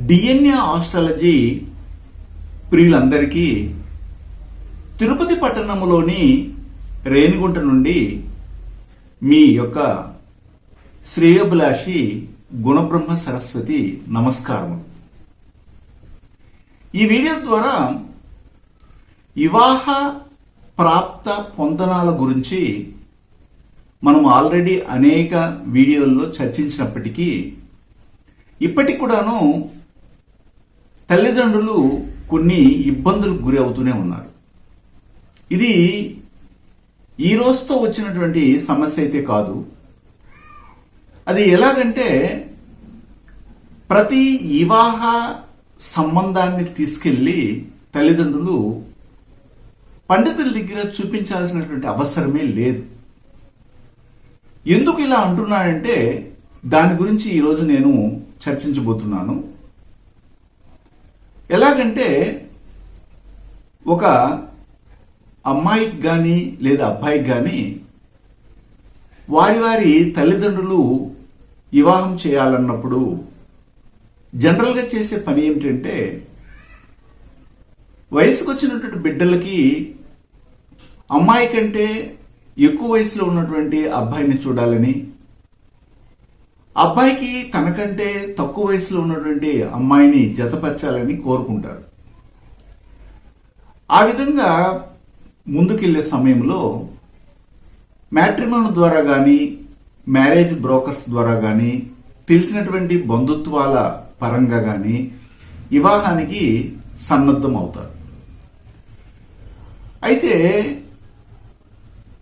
DNA astrology ప్రియులందరికీ Tirupati పట్టణంలోని రేణిగుంట నుండి మీ యొక్క శ్రేయోభిలాషి గుణబ్రహ్మ సరస్వతి నమస్కారం ఈ వీడియో ద్వారా వివాహ ప్రాప్త పొందనాల గురించి మనం ఆల్రెడీ అనేక వీడియోల్లో చర్చించినప్పటికీ ఇప్పటికి కూడాను తల్లిదండ్రులు కొన్ని ఇబ్బందులకు గురి అవుతూనే ఉన్నారు. ఇది ఈ రోజుతో వచ్చినటువంటి సమస్య అయితే కాదు. అది ఎలాగంటే ప్రతి వివాహ సంబంధాన్ని తీసుకెళ్ళి తల్లిదండ్రులు పండితుల దగ్గర చూపించాల్సినటువంటి అవసరమే లేదు. ఎందుకు ఇలా అంటున్నాడంటే దాని గురించి ఈరోజు నేను చర్చించబోతున్నాను. ఎలాగంటే ఒక అమ్మాయికి కానీ లేదా అబ్బాయికి కానీ వారి వారి తల్లిదండ్రులు వివాహం చేయాలన్నప్పుడు జనరల్గా చేసే పని ఏమిటంటే వయసుకు వచ్చినటువంటి బిడ్డలకి అమ్మాయి కంటే ఎక్కువ వయసులో ఉన్నటువంటి అబ్బాయిని చూడాలని అబ్బాయికి తనకంటే తక్కువ వయసులో ఉన్నటువంటి అమ్మాయిని జతపరచాలని కోరుకుంటారు. ఆ విధంగా ముందుకెళ్ళే సమయంలో మ్యాట్రిమోన్ ద్వారా కానీ మ్యారేజ్ బ్రోకర్స్ ద్వారా కానీ తెలిసినటువంటి బంధుత్వాల పరంగా కానీ వివాహానికి సన్నద్ధం అవుతారు. అయితే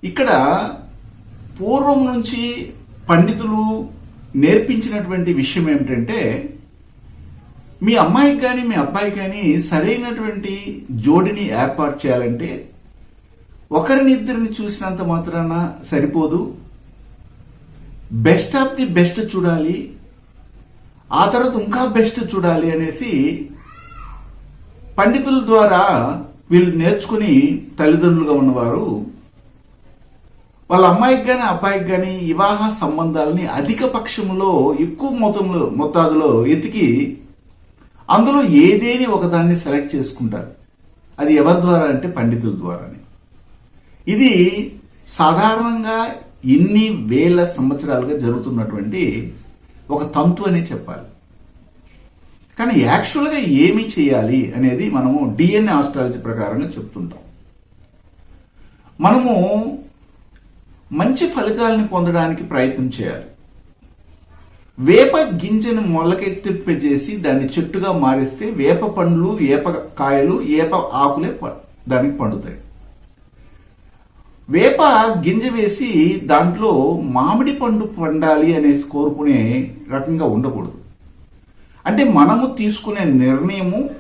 ఇక్కడ పూర్వం నుంచి పండితులు నేర్పించినటువంటి విషయం ఏమిటంటే మీ అమ్మాయికి కానీ మీ అబ్బాయికి కానీ సరైనటువంటి జోడిని ఏర్పాటు చేయాలంటే ఒకరిని ఇద్దరిని చూసినంత మాత్రాన సరిపోదు. బెస్ట్ ఆఫ్ ది బెస్ట్ చూడాలి. ఆ తర్వాత ఇంకా బెస్ట్ చూడాలి అనేసి పండితుల ద్వారా వీళ్ళు నేర్చుకుని తల్లిదండ్రులుగా ఉన్నవారు వాళ్ళ అమ్మాయికి కానీ అబ్బాయికి కానీ వివాహ సంబంధాలని అధిక పక్షంలో ఎక్కువ మొత్తంలో మొత్తాదులో ఎతికి అందులో ఏదేని ఒకదాన్ని సెలెక్ట్ చేసుకుంటారు. అది ఎవరి ద్వారా అంటే పండితుల ద్వారానే. ఇది సాధారణంగా ఇన్ని వేల సంవత్సరాలుగా జరుగుతున్నటువంటి ఒక తంతు అని చెప్పాలి. కానీ యాక్చువల్గా ఏమి చేయాలి అనేది మనము డిఎన్ఏ ఆస్ట్రాలజీ ప్రకారంగా చెప్తుంటాం. మనము మంచి ఫలితాలను పొందడానికి ప్రయత్నం చేయాలి. వేప గింజను మొలకెత్తింపజేసి దాన్ని చెట్టుగా మారిస్తే వేప పండ్లు వేప కాయలు వేప ఆకులే ప- దానికి పండుతాయి. వేప గింజ వేసి దాంట్లో మామిడి పండు పండాలి అనేసి కోరుకునే రకంగా ఉండకూడదు. అంటే మనము తీసుకునే నిర్ణయము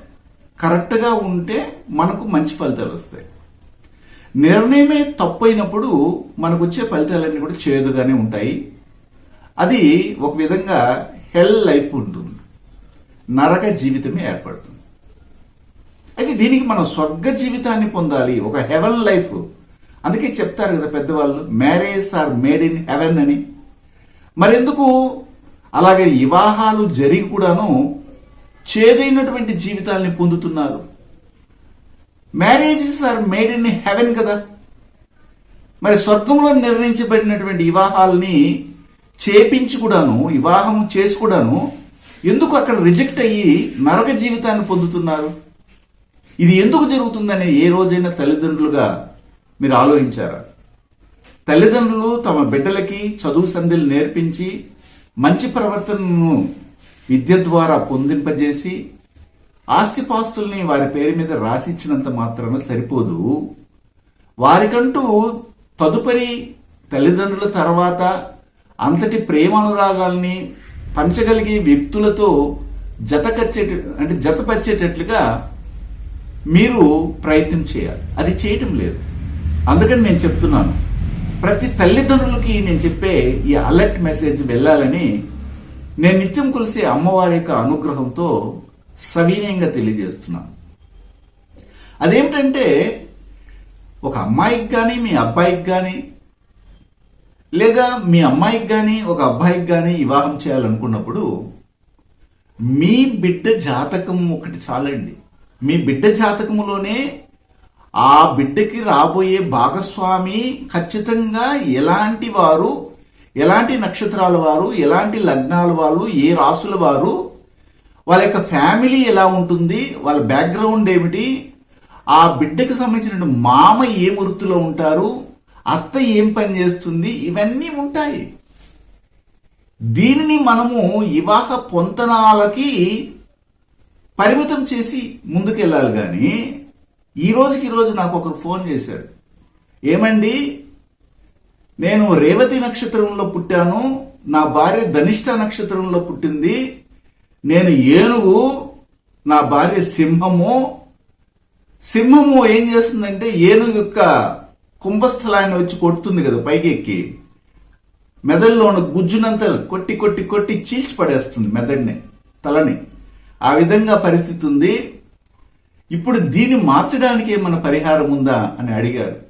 కరెక్ట్గా ఉంటే మనకు మంచి ఫలితాలు వస్తాయి. నిర్ణయమే తప్పైనప్పుడు మనకు వచ్చే ఫలితాలన్నీ కూడా చేదుగానే ఉంటాయి. అది ఒక విధంగా హెల్ లైఫ్ ఉంటుంది. నరక జీవితమే ఏర్పడుతుంది. అయితే దీనికి మనం స్వర్గ జీవితాన్ని పొందాలి. ఒక హెవెన్ లైఫ్ అందుకే చెప్తారు కదా పెద్దవాళ్ళు marriage are made in heaven అని. మరెందుకు? అలాగే వివాహాలు జరిగి కూడాను చేదైనటువంటి జీవితాల్ని పొందుతున్నారు. Marriages are made in heaven కదా. మరి స్వర్గంలో నిర్ణయించబడినటువంటి వివాహాలని చేపించి కూడాను వివాహం చేసి కూడాను ఎందుకు అక్కడ రిజెక్ట్ అయ్యి నరక జీవితాన్ని పొందుతున్నారు? ఇది ఎందుకు జరుగుతుందని ఏ రోజైనా తల్లిదండ్రులుగా మీరు ఆలోచించారా? తల్లిదండ్రులు తమ బిడ్డలకి చదువు సంధ్యలు నేర్పించి మంచి ప్రవర్తనను విద్య ద్వారా పొందింపజేసి ఆస్తిపాస్తుల్ని వారి పేరు మీద రాసిచ్చినంత మాత్రాన సరిపోదు. వారికంటూ తదుపరి తల్లిదండ్రుల తర్వాత అంతటి ప్రేమ అనురాగాల్ని పంచగలిగే వ్యక్తులతో జతకచ్చేట అంటే జతపరిచేటట్లుగా మీరు ప్రయత్నం చేయాలి. అది చేయటం లేదు. అందుకని నేను చెప్తున్నాను. ప్రతి తల్లిదండ్రులకి నేను చెప్పే ఈ అలర్ట్ మెసేజ్ వెళ్ళాలని నేను నిత్యం కొలిసే అమ్మవారి యొక్క అనుగ్రహంతో సవినయంగా తెలియజేస్తున్నాను. అదేమిటంటే ఒక అమ్మాయికి కానీ మీ అబ్బాయికి కానీ లేదా మీ అమ్మాయికి కానీ ఒక అబ్బాయికి కానీ వివాహం చేయాలనుకున్నప్పుడు మీ బిడ్డ జాతకం ఒకటి చాలండి. మీ బిడ్డ జాతకములోనే ఆ బిడ్డకి రాబోయే భాగస్వామి ఖచ్చితంగా ఎలాంటి వారు ఎలాంటి నక్షత్రాల వారు ఎలాంటి లగ్నాల వాళ్ళు ఏ రాసుల వారు వాళ్ళ యొక్క ఫ్యామిలీ ఎలా ఉంటుంది వాళ్ళ బ్యాక్గ్రౌండ్ ఏమిటి ఆ బిడ్డకి సంబంధించిన మామ ఏ వృత్తిలో ఉంటారు అత్త ఏం పని చేస్తుంది ఇవన్నీ ఉంటాయి. దీనిని మనము వివాహ పొంతనాలకి పరిమితం చేసి ముందుకెళ్ళాలి కానీ ఈ రోజుకి ఈరోజు నాకు ఒకరు ఫోన్ చేశారు. ఏమండి నేను రేవతి నక్షత్రంలో పుట్టాను నా భార్య ధనిష్ట నక్షత్రంలో పుట్టింది నేను ఏనుగు నా భార్య సింహము. సింహము ఏం చేస్తుందంటే ఏనుగు యొక్క కుంభస్థలాన్ని వచ్చి కొడుతుంది కదా పైకి ఎక్కి మెదడులో ఉన్న గుజ్జునంతా కొట్టి కొట్టి కొట్టి చీల్చి పడేస్తుంది మెదడుని తలని. ఆ విధంగా పరిస్థితి ఉంది. ఇప్పుడు దీన్ని మార్చడానికి ఏమైనా పరిహారం ఉందా అని అడిగారు.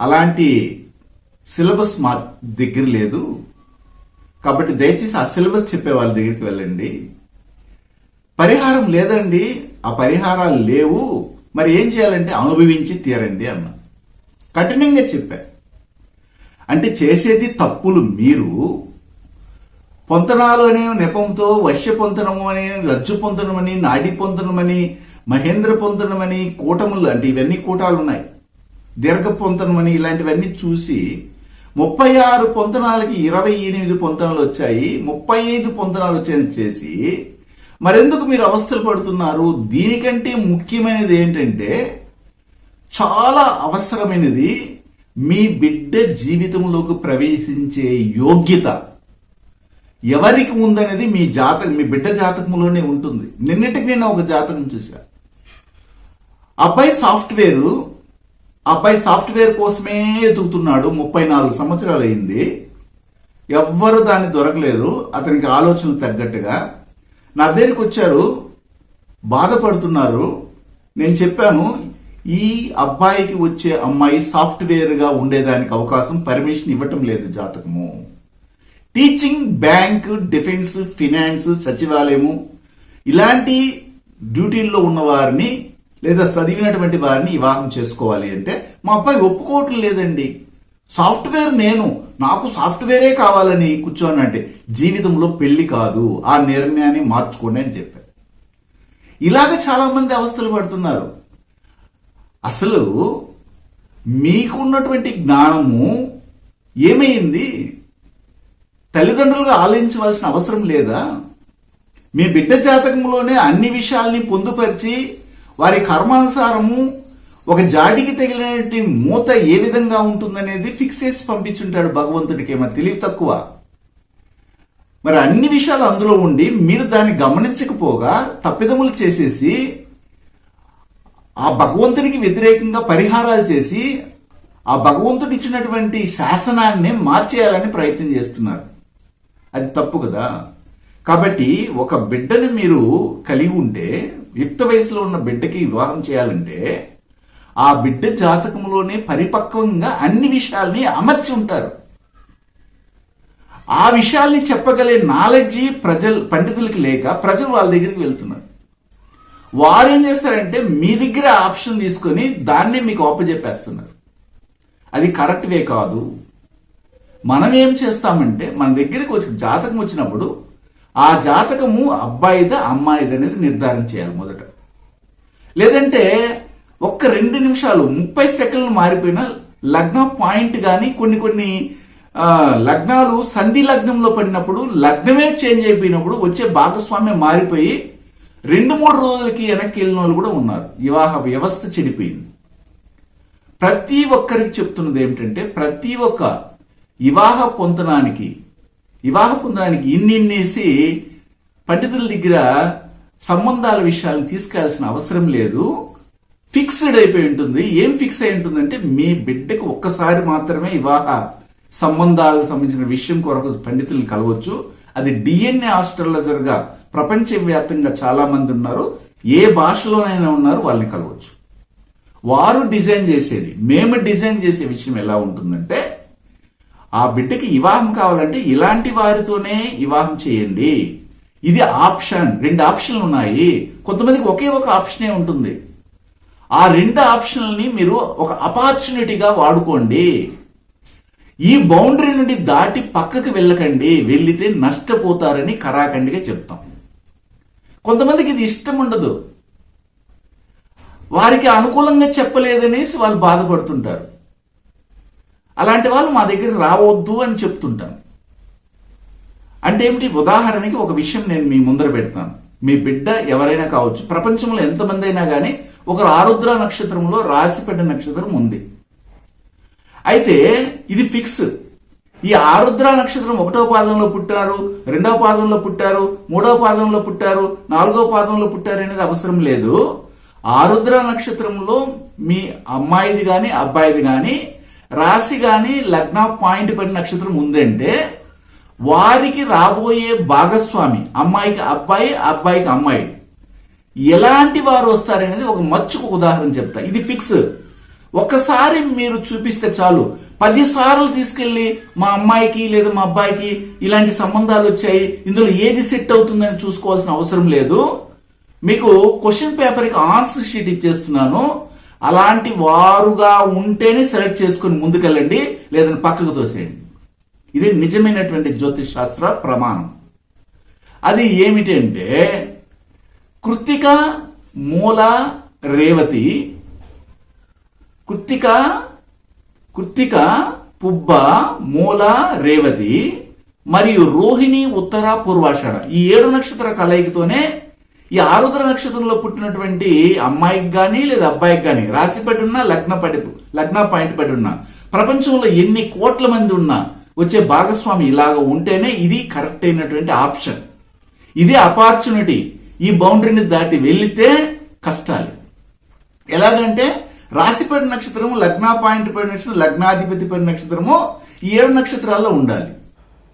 అలాంటి సిలబస్ మా దగ్గర లేదు. కాబట్టి దయచేసి ఆ సిలబస్ చెప్పే వాళ్ళ దగ్గరికి వెళ్ళండి. పరిహారం లేదండి. ఆ పరిహారాలు లేవు. మరి ఏం చేయాలంటే అనుభవించి తీరండి అన్న. కఠినంగా చెప్పా. అంటే చేసేది తప్పులు మీరు. పొంతనాలు అనే నెపంతో వర్ష పొంతనము అని రజ్జు పొంతనమని నాడి పొంతనమని మహేంద్ర పొంతనమని కూటములు అంటే ఇవన్నీ కూటాలు ఉన్నాయి. దీర్ఘ పొంతనమని ఇలాంటివన్నీ చూసి ముప్పై ఆరు పొంతనాలకి ఇరవై ఎనిమిది పొంతనాలు వచ్చాయి ముప్పై ఐదు పొంతనాలు వచ్చాయని చేసి మరెందుకు మీరు అవస్థలు పడుతున్నారు? దీనికంటే ముఖ్యమైనది ఏంటంటే చాలా అవసరమైనది మీ బిడ్డ జీవితంలోకి ప్రవేశించే యోగ్యత. ఎవరికి ఉందనేది మీ జాతకం మీ బిడ్డ జాతకంలోనే ఉంటుంది. నిన్నటికి నేను ఒక జాతకం చూసా అబ్బాయి సాఫ్ట్వేర్ అబ్బాయి సాఫ్ట్వేర్ కోసమే ఎదుగుతున్నాడు. ముప్పై నాలుగు సంవత్సరాలు అయింది. ఎవ్వరు దాన్ని దొరకలేరు. అతనికి ఆలోచనలు తగ్గట్టుగా. నా దగ్గరికి వచ్చారు. బాధపడుతున్నారు. నేను చెప్పాను ఈ అబ్బాయికి వచ్చే అమ్మాయి సాఫ్ట్వేర్గా ఉండేదానికి అవకాశం పర్మిషన్ ఇవ్వటం లేదు జాతకము. టీచింగ్ బ్యాంక్ డిఫెన్స్ ఫినాన్స్ సచివాలయము ఇలాంటి డ్యూటీల్లో ఉన్నవారిని లేదా చదివినటువంటి వారిని వివాహం చేసుకోవాలి అంటే మా అబ్బాయి ఒప్పుకోవటం లేదండి. సాఫ్ట్వేర్ నేను. నాకు సాఫ్ట్వేరే కావాలని కూర్చోని అంటే జీవితంలో పెళ్ళి కాదు. ఆ నిర్ణయాన్ని మార్చుకోండి అని చెప్పారు. ఇలాగ చాలా మంది అవస్థలు పడుతున్నారు. అసలు మీకున్నటువంటి జ్ఞానము ఏమైంది? తల్లిదండ్రులుగా ఆలోచించవలసిన అవసరం లేదా? మీ బిడ్డ జాతకంలోనే అన్ని విషయాల్ని పొందుపరిచి వారి కర్మానుసారము ఒక జాడికి తగిలినటువంటి మూత ఏ విధంగా ఉంటుందనేది ఫిక్స్ చేసి పంపించుంటాడు భగవంతుడికి ఏమైనా తెలివి తక్కువ. మరి అన్ని విషయాలు అందులో ఉండి మీరు దాన్ని గమనించకపోగా తప్పిదములు చేసేసి ఆ భగవంతుడికి వ్యతిరేకంగా పరిహారాలు చేసి ఆ భగవంతుడు ఇచ్చినటువంటి శాసనాన్ని మార్చేయాలని ప్రయత్నం చేస్తున్నారు. అది తప్పు కదా. కాబట్టి ఒక బిడ్డని మీరు కలిగి ఉంటే యుక్త వయసులో ఉన్న బిడ్డకి వివాహం చేయాలంటే ఆ బిడ్డ జాతకంలోనే పరిపక్వంగా అన్ని విషయాల్ని అమర్చి ఉంటారు. ఆ విషయాల్ని చెప్పగలే నాలెడ్జి ప్రజలు పండితులకి లేక ప్రజలు వాళ్ళ దగ్గరికి వెళ్తున్నారు. వారు ఏం చేస్తారంటే మీ దగ్గర ఆప్షన్ తీసుకొని దాన్నే మీకు అప్పచెప్పేస్తున్నారు అది కరెక్ట్ వే కాదు. మనం ఏం చేస్తామంటే మన దగ్గరికి వచ్చి జాతకం వచ్చినప్పుడు ఆ జాతకము అబ్బాయిదా అమ్మాయిది అనేది నిర్ధారణ చేయాలి మొదట. లేదంటే ఒక్క రెండు నిమిషాలు ముప్పై సెకండ్లు మారిపోయిన లగ్న పాయింట్ కానీ కొన్ని కొన్ని లగ్నాలు సంధి లగ్నంలో పడినప్పుడు లగ్నమే చేంజ్ అయిపోయినప్పుడు వచ్చే భాగస్వామ్యం మారిపోయి రెండు మూడు రోజులకి వెనక్కి వెళ్ళిన వాళ్ళు కూడా ఉన్నారు. వివాహ వ్యవస్థ చెడిపోయింది. ప్రతి ఒక్కరికి చెప్తున్నది ఏమిటంటే ప్రతి ఒక్క వివాహ పొందడానికి వివాహ పొందడానికి ఇన్నిన్నేసి పండితుల దగ్గర సంబంధాల విషయాలను తీసుకెళ్ళాల్సిన అవసరం లేదు. ఫిక్స్డ్ అయిపోయి ఉంటుంది. ఏం ఫిక్స్ అయి ఉంటుందంటే మీ బిడ్డకు ఒక్కసారి మాత్రమే వివాహ సంబంధాలకు సంబంధించిన విషయం కొరకు పండితులను కలవచ్చు. అది డిఎన్ఏ ఆస్ట్రాలజర్గా ప్రపంచవ్యాప్తంగా చాలా మంది ఉన్నారు. ఏ భాషలోనైనా ఉన్నారు వాళ్ళని కలవచ్చు. వారు డిజైన్ చేసేది. మేము డిజైన్ చేసే విషయం ఎలా ఉంటుందంటే ఆ బిడ్డకి వివాహం కావాలంటే ఇలాంటి వారితోనే వివాహం చేయండి. ఇది ఆప్షన్. రెండు ఆప్షన్లు ఉన్నాయి. కొంతమందికి ఒకే ఒక ఆప్షనే ఉంటుంది. ఆ రెండు ఆప్షన్లని మీరు ఒక అపార్చునిటీగా వాడుకోండి. ఈ బౌండరీ నుండి దాటి పక్కకు వెళ్ళకండి. వెళ్ళితే నష్టపోతారని కరాఖండిగా చెప్తాం. కొంతమందికి ఇది ఇష్టం ఉండదు. వారికి అనుకూలంగా చెప్పలేదనేసి వాళ్ళు బాధపడుతుంటారు. అలాంటి వాళ్ళు మా దగ్గరికి రావద్దు అని చెప్తుంటాను అంటే ఏమిటి? ఉదాహరణకి ఒక విషయం నేను మీ ముందర పెడతాను. మీ బిడ్డ ఎవరైనా కావచ్చు ప్రపంచంలో ఎంతమంది అయినా కానీ ఒకరు ఆరుద్ర నక్షత్రంలో రాసిపెడ్డ నక్షత్రం ఉంది. అయితే ఇది ఫిక్స్. ఈ ఆరుద్ర నక్షత్రం ఒకటో పాదంలో పుట్టారు రెండవ పాదంలో పుట్టారు మూడవ పాదంలో పుట్టారు నాలుగో పాదంలో పుట్టారు అనేది అవసరం లేదు. ఆరుద్ర నక్షత్రంలో మీ అమ్మాయిది కానీ అబ్బాయిది కానీ రాశి గాని లగ్న పాయింట్ పడిన నక్షత్రం ఉందంటే వారికి రాబోయే భాగస్వామి అమ్మాయికి అబ్బాయి అబ్బాయికి అమ్మాయి ఎలాంటి వారు వస్తారనేది ఒక మచ్చుకు ఉదాహరణ చెప్తా. ఇది ఫిక్స్. ఒకసారి మీరు చూపిస్తే చాలు. పది సార్లు తీసుకెళ్ళి మా అమ్మాయికి లేదా మా అబ్బాయికి ఇలాంటి సంబంధాలు వచ్చాయి ఇందులో ఏది సెట్ అవుతుందని చూసుకోవాల్సిన అవసరం లేదు. మీకు క్వశ్చన్ పేపర్కి ఆన్సర్ షీట్ ఇచ్చేస్తున్నాను. అలాంటి వారుగా ఉంటేనే సెలెక్ట్ చేసుకుని ముందుకెళ్ళండి లేదని పక్కకు తోసేయండి. ఇది నిజమైనటువంటి జ్యోతిష్ శాస్త్ర ప్రమాణం. అది ఏమిటి అంటే కృత్తిక మూల రేవతి కృత్తిక కృత్తిక పుబ్బ మూల రేవతి మరియు రోహిణి ఉత్తర పూర్వాషాఢ. ఈ ఏడు నక్షత్ర కలయికతోనే ఈ ఆరుద్ర నక్షత్రంలో పుట్టినటువంటి అమ్మాయికి కానీ లేదా అబ్బాయికి కానీ రాశి పడి ఉన్నా లగ్న పడి లగ్న పాయింట్ పడి ఉన్నా ప్రపంచంలో ఎన్ని కోట్ల మంది ఉన్నా వచ్చే భాగస్వామి ఇలాగ ఉంటేనే ఇది కరెక్ట్ అయినటువంటి ఆప్షన్. ఇది అపార్చునిటీ. ఈ బౌండరీని దాటి వెళ్ళితే కష్టాలు. ఎలాగంటే రాశిపడి నక్షత్రము లగ్న పాయింట్ పడి నక్షత్రం లగ్నాధిపతి పడి నక్షత్రము ఈ ఏడు నక్షత్రాల్లో ఉండాలి.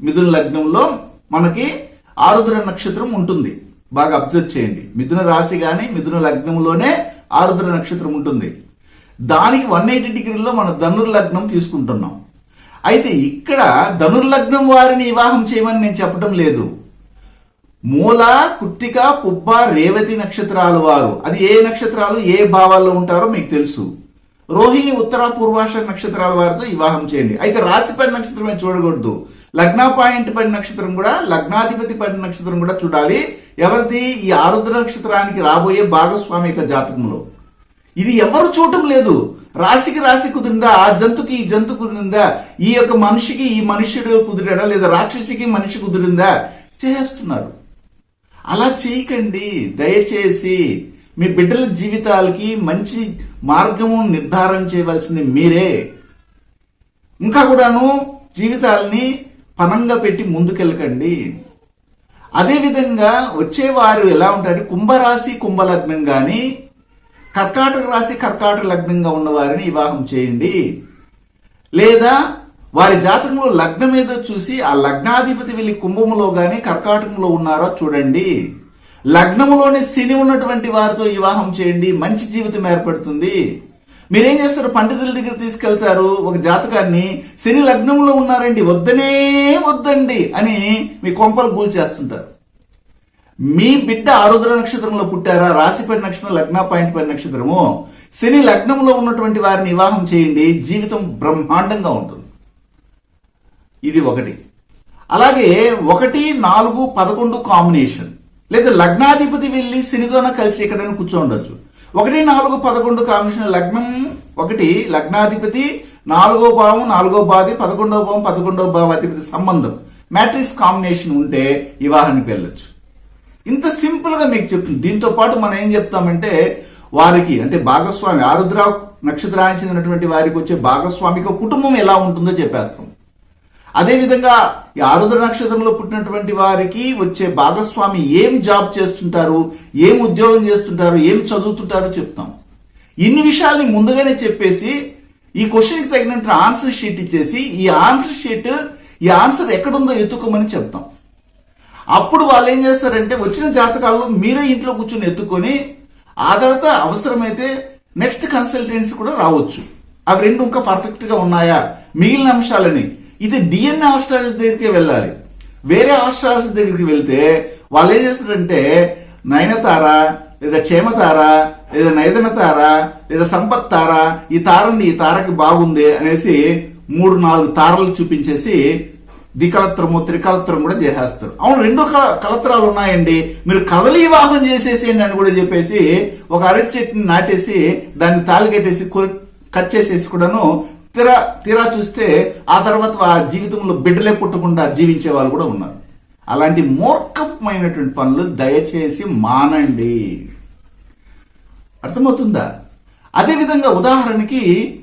మిథున లగ్నంలో మనకి ఆరుద్ర నక్షత్రం ఉంటుంది. బాగా అబ్జర్వ్ చేయండి. మిథున రాశి గాని మిథున లగ్నంలోనే ఆరుద్ర నక్షత్రం ఉంటుంది. దానికి వన్ ఎయిటీ డిగ్రీలో మన ధనుర్లగ్నం తీసుకుంటున్నాం. అయితే ఇక్కడ ధనుర్లగ్నం వారిని వివాహం చేయమని నేను చెప్పడం లేదు. మూల కుత్తిక పుబ్బ రేవతి నక్షత్రాలు వారు. అది ఏ నక్షత్రాలు ఏ భావాల్లో ఉంటారో మీకు తెలుసు. రోహిణి ఉత్తర పూర్వాష నక్షత్రాల వారితో వివాహం చేయండి. అయితే రాశిపేట నక్షత్రమే చూడకూడదు. లగ్న పాయింట్ పడి నక్షత్రం కూడా లగ్నాధిపతి పడి నక్షత్రం కూడా చూడాలి. ఎవరిది? ఈ ఆరుద్ర నక్షత్రానికి రాబోయే భాగస్వామి యొక్క జాతకంలో. ఇది ఎవరు చూడటం లేదు. రాశికి రాశి కుదిరిందా? ఆ జంతుకి ఈ జంతు కుదిరిందా? ఈ యొక్క మనిషికి ఈ మనుష్యుడు కుదిరాడా? లేదా రాక్షసికి మనిషి కుదిరిందా? చేస్తున్నారు. అలా చేయకండి. దయచేసి మీ బిడ్డల జీవితాలకి మంచి మార్గము నిర్ధారణ చేయవలసింది మీరే. ఇంకా కూడాను జీవితాలని పనంగా పెట్టి ముందుకెళ్ళకండి. అదేవిధంగా వచ్చేవారు ఎలా ఉంటారు కుంభరాశి కుంభలగ్నం కానీ కర్కాటక రాశి కర్కాటక లగ్నంగా ఉన్నవారిని వివాహం చేయండి. లేదా వారి జాతకంలో లగ్నం ఏదో చూసి ఆ లగ్నాధిపతి వెళ్ళి కుంభములో కానీ కర్కాటకంలో ఉన్నారో చూడండి. లగ్నములోని శని ఉన్నటువంటి వారితో వివాహం చేయండి. మంచి జీవితం ఏర్పడుతుంది. మీరేం చేస్తారు? పండితుల దగ్గర తీసుకెళ్తారు. ఒక జాతకాన్ని శని లగ్నంలో ఉన్నారండి వద్దనే వద్దండి అని మీ కొంపలు కూల్చేస్తుంటారు మీ బిడ్డ ఆరుద్ర నక్షత్రంలో పుట్టారా? రాశిపేట నక్షత్రం లగ్న పాయింట్ పైన నక్షత్రము? శని లగ్నంలో ఉన్నటువంటి వారిని వివాహం చేయండి. జీవితం బ్రహ్మాండంగా ఉంటుంది. ఇది ఒకటి. అలాగే ఒకటి నాలుగు పదకొండు కాంబినేషన్. లేదా లగ్నాధిపతి వెళ్ళి శనితోన కలిసి ఎక్కడైనా కూర్చోండొచ్చు ఒకటి నాలుగు పదకొండు కాంబినేషన్ లగ్నం ఒకటి లగ్నాధిపతి నాలుగో భావం నాలుగో బాధి పదకొండవ భావం పదకొండవ భావాధిపతి సంబంధం. మ్యాట్రిక్స్ కాంబినేషన్ ఉంటే వివాహానికి వెళ్ళొచ్చు. ఇంత సింపుల్గా మీకు చెప్తుంది దీంతో పాటు మనం ఏం చెప్తామంటే వారికి అంటే భాగస్వామి ఆరుద్ర నక్షత్రానికి చెందినటువంటి వారికి వచ్చే భాగస్వామికి కుటుంబం ఎలా ఉంటుందో చెప్పేస్తాం. అదేవిధంగా ఈ ఆరుద్ర నక్షత్రంలో పుట్టినటువంటి వారికి వచ్చే భాగస్వామి ఏం జాబ్ చేస్తుంటారు ఏం ఉద్యోగం చేస్తుంటారు ఏం చదువుతుంటారో చెప్తాం. ఇన్ని విషయాల్ని ముందుగానే చెప్పేసి ఈ క్వశ్చన్కి తగినట్టు ఆన్సర్ షీట్ ఇచ్చేసి ఈ ఆన్సర్ షీట్ ఈ ఆన్సర్ ఎక్కడుందో ఎత్తుకోమని చెప్తాం. అప్పుడు వాళ్ళు ఏం చేస్తారంటే వచ్చిన జాతకాల్లో మీరే ఇంట్లో కూర్చొని ఎత్తుకొని ఆ తర్వాత అవసరమైతే నెక్స్ట్ కన్సల్టెన్సీ కూడా రావచ్చు. అవి రెండు ఇంకా పర్ఫెక్ట్గా ఉన్నాయా? మిగిలిన అంశాలని. ఇది డిఎన్ఏ హాస్టల్ దగ్గరికి వెళ్ళాలి. వేరే హాస్టల్స్ దగ్గరికి వెళ్తే వాళ్ళు ఏం చేస్తారంటే నయనతార లేదా క్షేమతార లేదా నైదన తార లేదా సంపత్ తార ఈ తారండి ఈ తారకి బాగుంది అనేసి మూడు నాలుగు తారలు చూపించేసి ద్వికలత్రము త్రికలత్రం కూడా చేసేస్తారు. అవును రెండు కలత్రాలు ఉన్నాయండి. మీరు కదలి వివాహం చేసేసేయండి అని కూడా చెప్పేసి ఒక అరటి చెట్టుని నాటేసి దాన్ని తాళి కట్టేసి కట్ చేసేసి కూడాను తీరా తీరా చూస్తే ఆ తర్వాత ఆ జీవితంలో బిడ్డలే పుట్టకుండా జీవించే వాళ్ళు కూడా ఉన్నారు. అలాంటి మూర్ఖమైనటువంటి పనులు దయచేసి మానండి. అర్థమవుతుందా? అదేవిధంగా ఉదాహరణకి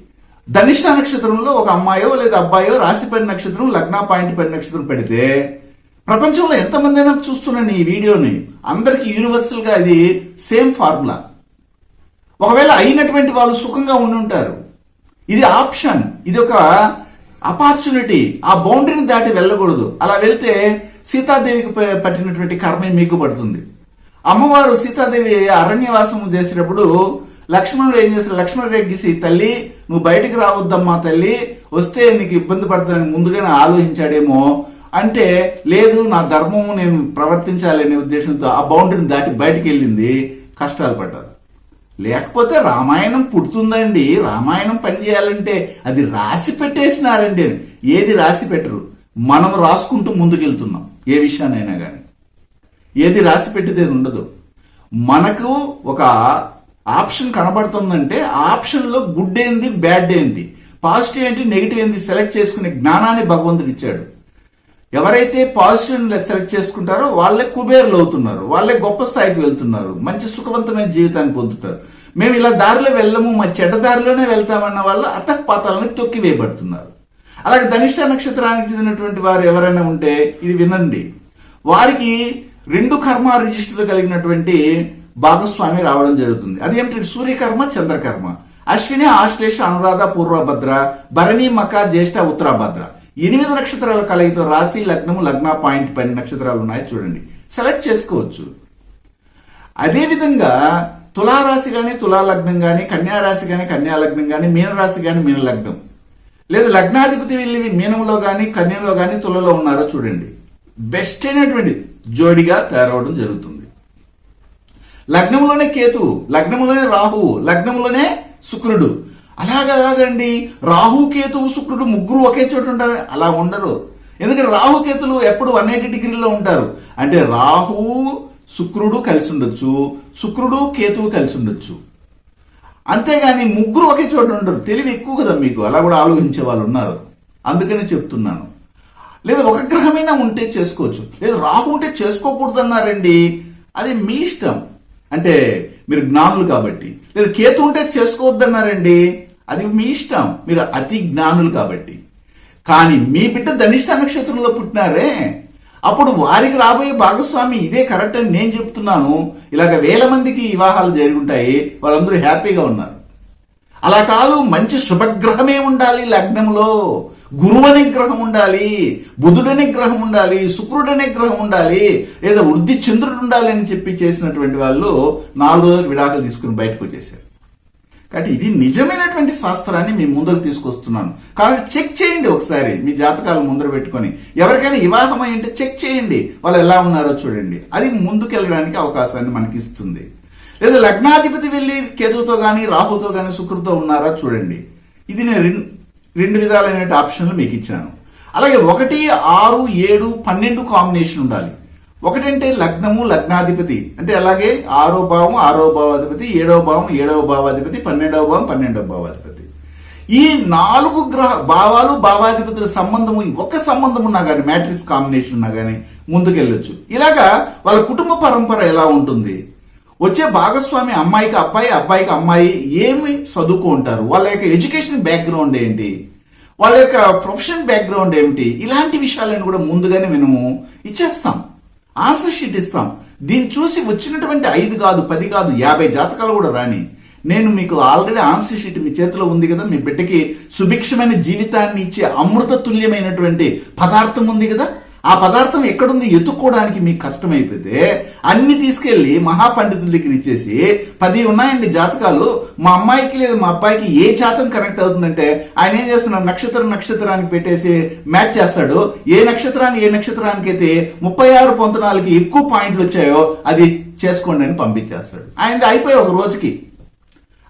ధనిష్ట నక్షత్రంలో ఒక అమ్మాయో లేదా అబ్బాయో రాశిపడిన నక్షత్రం లగ్న పాయింట్ పడిన నక్షత్రం పెడితే ప్రపంచంలో ఎంతమంది అయినా చూస్తున్నాను ఈ వీడియోని అందరికి యూనివర్సల్గా ఇది సేమ్ ఫార్ములా. ఒకవేళ అయినటువంటి వాళ్ళు సుఖంగా ఉండి ఉంటారు. ఇది ఆప్షన్. ఇది ఒక అపార్చునిటీ ఆ బౌండరీని దాటి వెళ్ళకూడదు. అలా వెళ్తే సీతాదేవికి పట్టినటువంటి కర్మ మీకు పడుతుంది. అమ్మవారు సీతాదేవి అరణ్యవాసం చేసేటప్పుడు లక్ష్మణుడు ఏం చేస్తాడు? లక్ష్మణుడు ఎగ్గిసి తల్లి నువ్వు బయటికి రావద్దమ్మా తల్లి. వస్తే నీకు ఇబ్బంది పడుతుందని ముందుగానే ఆలోచించాడేమో అంటే లేదు నా ధర్మం నేను ప్రవర్తించాలనే ఉద్దేశంతో ఆ బౌండరీని దాటి బయటికి వెళ్ళింది కష్టాలు పడ్డారు. లేకపోతే రామాయణం పుడుతుందండి. రామాయణం పనిచేయాలంటే అది రాసి పెట్టేసినారండి ఏది రాసి పెట్టరు. మనం రాసుకుంటూ ముందుకెళ్తున్నాం. ఏ విషయానైనా కానీ ఏది రాసి పెట్టితే ఉండదు. మనకు ఒక ఆప్షన్ కనబడుతుందంటే ఆప్షన్లో గుడ్ ఏంది బ్యాడ్ ఏంటి పాజిటివ్ ఏంటి నెగిటివ్ ఏంది సెలెక్ట్ చేసుకునే జ్ఞానాన్ని భగవంతుడు ఇచ్చాడు. ఎవరైతే పాజిటివ్ సెలెక్ట్ చేసుకుంటారో వాళ్ళే కుబేర్లు అవుతున్నారు. వాళ్ళే గొప్ప స్థాయికి వెళ్తున్నారు. మంచి సుఖవంతమైన జీవితాన్ని పొందుతారు. మేము ఇలా దారిలో వెళ్ళము మా చెడ్డ దారిలోనే వెళ్తామన్న వాళ్ళు అతపాతాలను తొక్కి వేయబడుతున్నారు అలాగే ధనిష్ట నక్షత్రానికి చెందినటువంటి వారు ఎవరైనా ఉంటే ఇది వినండి. వారికి రెండు కర్మ రిజిస్టర్ కలిగినటువంటి భాగస్వామి రావడం జరుగుతుంది. అది ఏమిటంటే సూర్యకర్మ చంద్రకర్మ. అశ్విని ఆశ్లేష అనురాధ పూర్వభద్ర భరణి మక జ్యేష్ఠ ఉత్తరాభద్ర. ఎనిమిది నక్షత్రాల కలయితో రాశి లగ్నము లగ్న పాయింట్ పన్నెండు నక్షత్రాలు ఉన్నాయి. చూడండి. సెలెక్ట్ చేసుకోవచ్చు. అదేవిధంగా తులారాశి కానీ తులాలగ్నం కానీ కన్యారాశి కానీ కన్యా లగ్నం కానీ మీనరాశి కానీ మీన లగ్నం లేదు లగ్నాధిపతి వెళ్ళి మీనంలో కానీ కన్యలో కానీ తులలో ఉన్నారో చూడండి. బెస్ట్ అయినటువంటి జోడిగా తయారవడం జరుగుతుంది. లగ్నంలోనే కేతు లగ్నంలోనే రాహువు లగ్నంలోనే శుక్రుడు. అలాగా రాహు కేతువు శుక్రుడు ముగ్గురు ఒకే చోట ఉంటారు. అలా ఉండరు. ఎందుకంటే రాహు కేతులు ఎప్పుడు వన్ ఎయిటీ డిగ్రీలో ఉంటారు. అంటే రాహువు శుక్రుడు కలిసి ఉండొచ్చు శుక్రుడు కేతువు కలిసి ఉండొచ్చు అంతేగాని ముగ్గురు ఒకే చోట ఉండరు. తెలివి ఎక్కువ కదా మీకు. అలా కూడా ఆలోచించే వాళ్ళు ఉన్నారు. అందుకని చెప్తున్నాను. లేదా ఒక గ్రహమైనా ఉంటే చేసుకోవచ్చు. లేదా రాహు ఉంటే చేసుకోకూడదు అన్నారండి అది మీ ఇష్టం. అంటే మీరు జ్ఞానులు కాబట్టి. లేదా కేతు ఉంటే చేసుకోవద్దన్నారండి. అది మీ ఇష్టం. మీరు అతి జ్ఞానులు కాబట్టి. కానీ మీ బిడ్డ ధనిష్ట నక్షత్రంలో పుట్టినారే. అప్పుడు వారికి రాబోయే భాగస్వామి ఇదే కరెక్ట్ అని నేను చెప్తున్నాను. ఇలాగ వేల మందికి వివాహాలు జరుగుంటాయి వాళ్ళందరూ హ్యాపీగా ఉన్నారు. అలా కాదు మంచి శుభగ్రహమే ఉండాలి లగ్నంలో. గురువు అనే గ్రహం ఉండాలి బుధుడనే గ్రహం ఉండాలి శుక్రుడనే గ్రహం ఉండాలి లేదా వృద్ధి చంద్రుడు ఉండాలి అని చెప్పి చేసినటువంటి వాళ్ళు నాలుగు రోజులు విడాకులు తీసుకుని బయటకు వచ్చేసారు. కాబట్టి ఇది నిజమైనటువంటి శాస్త్రాన్ని మీ ముందుకు తీసుకొస్తున్నాను. కాబట్టి చెక్ చేయండి ఒకసారి మీ జాతకాలు ముందర పెట్టుకొని. ఎవరికైనా వివాహం అయి ఉంటే చెక్ చేయండి. వాళ్ళు ఎలా ఉన్నారో చూడండి. అది ముందుకెళ్ళడానికి అవకాశాన్ని మనకి ఇస్తుంది లేదా లగ్నాధిపతి వెళ్ళి కేతుతో కానీ రాహుతో కానీ శుక్రుతో ఉన్నారా చూడండి. ఇది నేను రెండు రెండు విధాలైన ఆప్షన్లు మీకు ఇచ్చాను. అలాగే ఒకటి ఆరు ఏడు పన్నెండు కాంబినేషన్ ఉండాలి. ఒకటంటే లగ్నము లగ్నాధిపతి. అంటే అలాగే ఆరో భావం ఆరో భావాధిపతి ఏడవ భావం ఏడవ భావాధిపతి పన్నెండవ భావం పన్నెండవ భావాధిపతి. ఈ నాలుగు గ్రహ భావాలు భావాధిపతుల సంబంధము ఒక సంబంధం ఉన్నా కానీ మ్యాట్రిక్స్ కాంబినేషన్ ఉన్నా కానీ ముందుకెళ్ళొచ్చు. ఇలాగా వాళ్ళ కుటుంబ పరంపర ఎలా ఉంటుంది? వచ్చే భాగస్వామి అమ్మాయికి అబ్బాయి అబ్బాయికి అమ్మాయి ఏమి చదువుకుంటారు? వాళ్ళ యొక్క ఎడ్యుకేషన్ బ్యాక్గ్రౌండ్ ఏంటి? వాళ్ళ యొక్క ప్రొఫెషన్ బ్యాక్గ్రౌండ్ ఏమిటి? ఇలాంటి విషయాలను కూడా ముందుగానే మనము ఇచ్చేస్తాం. ఆన్సర్ షీట్ ఇస్తాం. దీన్ని చూసి వచ్చినటువంటి ఐదు కాదు పది కాదు యాభై జాతకాలు కూడా రాని. నేను మీకు ఆల్రెడీ ఆన్సర్ షీట్ మీ చేతిలో ఉంది కదా మీ బిడ్డకి సుభిక్షమైన జీవితాన్ని ఇచ్చే అమృత తుల్యమైనటువంటి పదార్థం ఉంది కదా ఆ పదార్థం ఎక్కడుంది? ఎత్తుక్కోవడానికి మీకు కష్టమైపోతే అన్ని తీసుకెళ్ళి మహాపండితుల దగ్గర ఇచ్చేసి పది ఉన్నాయండి జాతకాలు. మా అమ్మాయికి లేదా మా అబ్బాయికి ఏ జాతకం కనెక్ట్ అవుతుందంటే ఆయన ఏం చేస్తున్నాడు? నక్షత్రం నక్షత్రానికి పెట్టేసి మ్యాచ్ చేస్తాడు. ఏ నక్షత్రాన్ని ఏ నక్షత్రానికి అయితే ముప్పై ఆరు పొంతనాలకి ఎక్కువ పాయింట్లు వచ్చాయో అది చేసుకోండి అని పంపించేస్తాడు. ఆయనది అయిపోయి ఒక రోజుకి.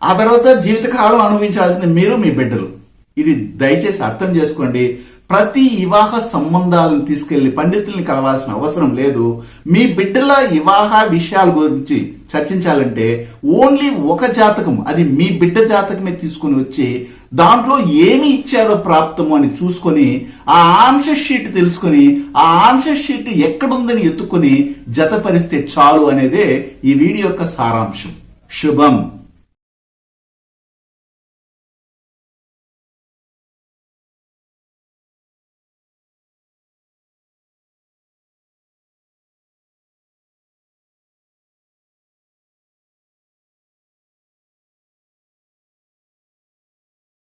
ఆ తర్వాత జీవితకాలం అనుభవించాల్సిన మీరు మీ బిడ్డలు. ఇది దయచేసి అర్థం చేసుకోండి. ప్రతి వివాహ సంబంధాలను తీసుకెళ్ళి పండితుల్ని కలవాల్సిన అవసరం లేదు. మీ బిడ్డల వివాహ విషయాల గురించి చర్చించాలంటే ఓన్లీ ఒక జాతకం అది మీ బిడ్డ జాతకమే తీసుకుని వచ్చి దాంట్లో ఏమి ఇచ్చారో ప్రాప్తము అని చూసుకొని ఆ ఆన్సర్ షీట్ తెలుసుకొని ఆ ఆన్సర్ షీట్ ఎక్కడుందని ఎత్తుకొని జతపరిస్తే చాలు అనేదే ఈ వీడియో యొక్క సారాంశం. శుభం.